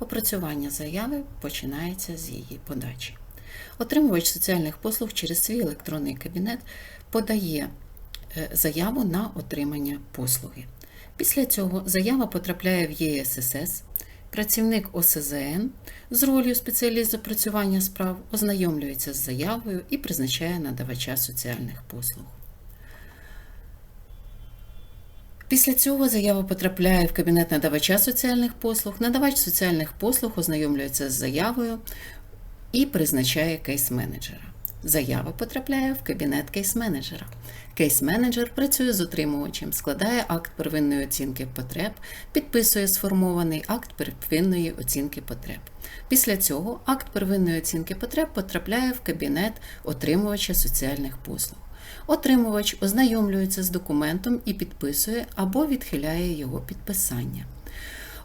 Опрацювання заяви починається з її подачі. Отримувач соціальних послуг через свій електронний кабінет подає е, заяву на отримання послуги. Після цього заява потрапляє в ЄССС. Працівник ОСЗН з ролью спеціаліст з справ ознайомлюється з заявою і призначає надавача соціальних послуг. Після цього заява потрапляє в кабінет надавача соціальних послуг. Надавач соціальних послуг ознайомлюється з заявою і призначає кейс-менеджера. Заява потрапляє в кабінет кейс-менеджера. Кейс-менеджер працює з отримувачем, складає акт первинної оцінки потреб, підписує сформований акт первинної оцінки потреб. Після цього акт первинної оцінки потреб потрапляє в кабінет отримувача соціальних послуг. Отримувач ознайомлюється з документом і підписує або відхиляє його підписання.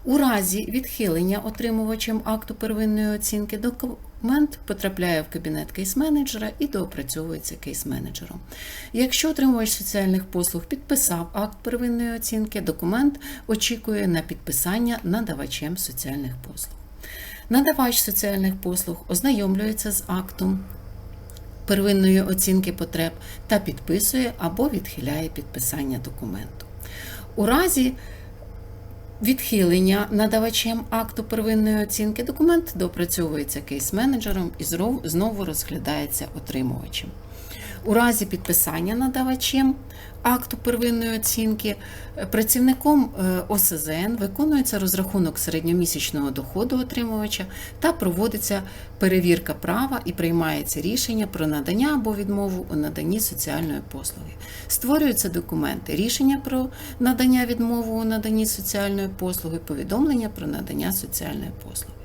У разі відхилення отримувачем акту первинної оцінки документ потрапляє в кабінет кейс-менеджера і доопрацьовується кейс-менеджером. Якщо отримувач соціальних послуг підписав акт первинної оцінки, документ очікує на підписання надавачем соціальних послуг. Надавач соціальних послуг ознайомлюється з актом первинної оцінки потреб та підписує або відхиляє підписання документу. У разі відхилення надавачем акту первинної оцінки документ допрацьовується кейс-менеджером і знову розглядається отримувачем. У разі підписання надавачем акту первинної оцінки е, працівником е, ОСЗН виконується розрахунок середньомісячного доходу отримувача та проводиться перевірка права і приймається рішення про надання або відмову у наданні соціальної послуги. Створюються документи, рішення про надання відмову у наданні соціальної послуги, повідомлення про надання соціальної послуги.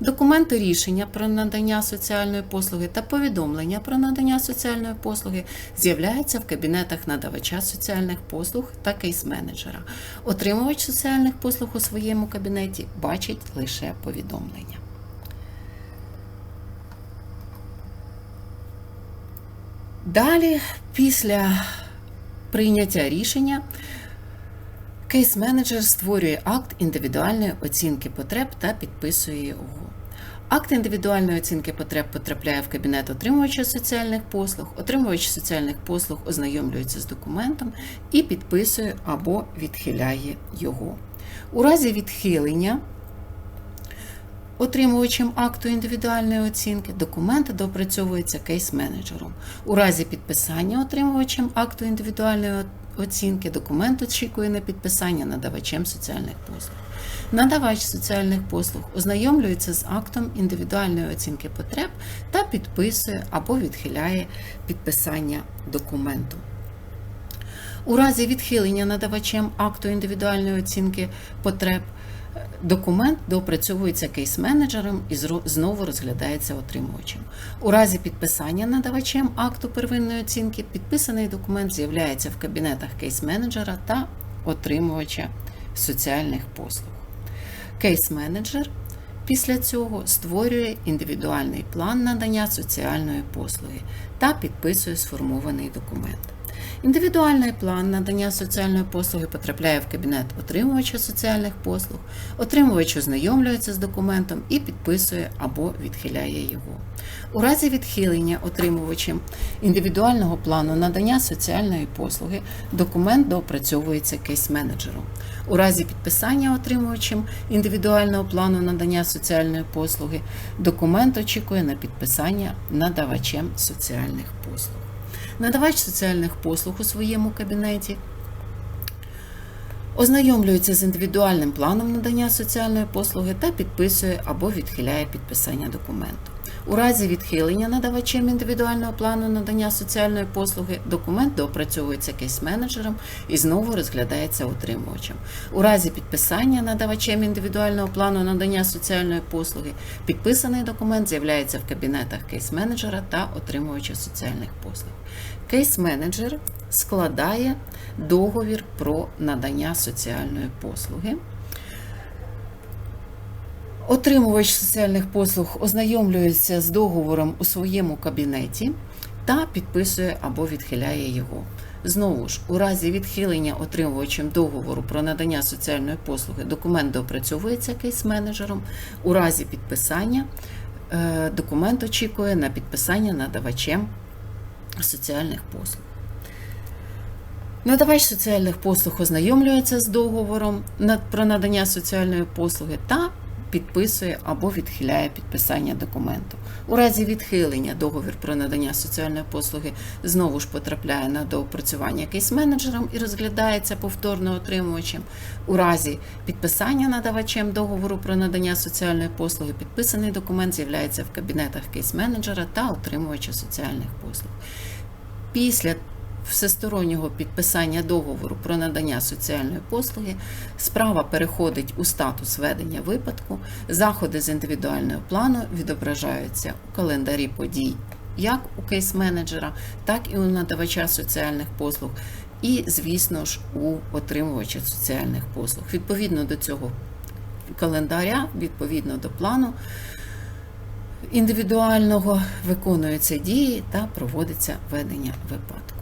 Документи рішення про надання соціальної послуги та повідомлення про надання соціальної послуги з'являються в кабінетах надавача соціальних послуг та кейс-менеджера. Отримувач соціальних послуг у своєму кабінеті бачить лише повідомлення. Далі, після прийняття рішення, Кейс-менеджер створює акт індивідуальної оцінки потреб та підписує його. Акт індивідуальної оцінки потреб потрапляє в кабінет отримувача соціальних послуг. Отримувач соціальних послуг ознайомлюється з документом і підписує або відхиляє його. У разі відхилення Отримувачем акту індивідуальної оцінки документи доопрацьовуються кейс-менеджером. У разі підписання отримувачем акту індивідуальної оцінки документ очікує на підписання надавачем соціальних послуг. Надавач соціальних послуг ознайомлюється з актом індивідуальної оцінки потреб та підписує або відхиляє підписання документу. У разі відхилення надавачем акту індивідуальної оцінки потреб Документ доопрацьовується кейс-менеджером і знову розглядається отримувачем. У разі підписання надавачем акту первинної оцінки підписаний документ з'являється в кабінетах кейс-менеджера та отримувача соціальних послуг. Кейс-менеджер після цього створює індивідуальний план надання соціальної послуги та підписує сформований документ. Індивідуальний план надання соціальної послуги потрапляє в кабінет отримувача соціальних послуг, отримувач ознайомлюється з документом і підписує або відхиляє його. У разі відхилення отримувачем індивідуального плану надання соціальної послуги документ доопрацьовується кейс-менеджером. У разі підписання отримувачем індивідуального плану надання соціальної послуги документ очікує на підписання надавачем соціальних послуг. Надавач соціальних послуг у своєму кабінеті ознайомлюється з індивідуальним планом надання соціальної послуги та підписує або відхиляє підписання документу. У разі відхилення надавачем індивідуального плану надання соціальної послуги документ доопрацьовується кейс-менеджером і знову розглядається отримувачем. У разі підписання надавачем індивідуального плану надання соціальної послуги підписаний документ з'являється в кабінетах кейс-менеджера та отримувача соціальних послуг. Кейс-менеджер складає договір про надання соціальної послуги. Отримувач соціальних послуг ознайомлюється з договором у своєму кабінеті та підписує або відхиляє його. Знову ж, у разі відхилення отримувачем договору про надання соціальної послуги документ доопрацьовується кейс-менеджером. У разі підписання е, документ очікує на підписання надавачем соціальних послуг. Надавач соціальних послуг ознайомлюється з договором про надання соціальної послуги та підписує або відхиляє підписання документу. У разі відхилення договір про надання соціальної послуги знову ж потрапляє на доопрацювання кейс-менеджером і розглядається повторно отримувачем. У разі підписання надавачем договору про надання соціальної послуги підписаний документ з'являється в кабінетах кейс-менеджера та отримувача соціальних послуг. Після всестороннього підписання договору про надання соціальної послуги справа переходить у статус ведення випадку. Заходи з індивідуального плану відображаються у календарі подій як у кейс-менеджера, так і у надавача соціальних послуг, і, звісно ж, у отримувача соціальних послуг. Відповідно до цього календаря, відповідно до плану, індивідуального виконуються дії та проводиться ведення випадку.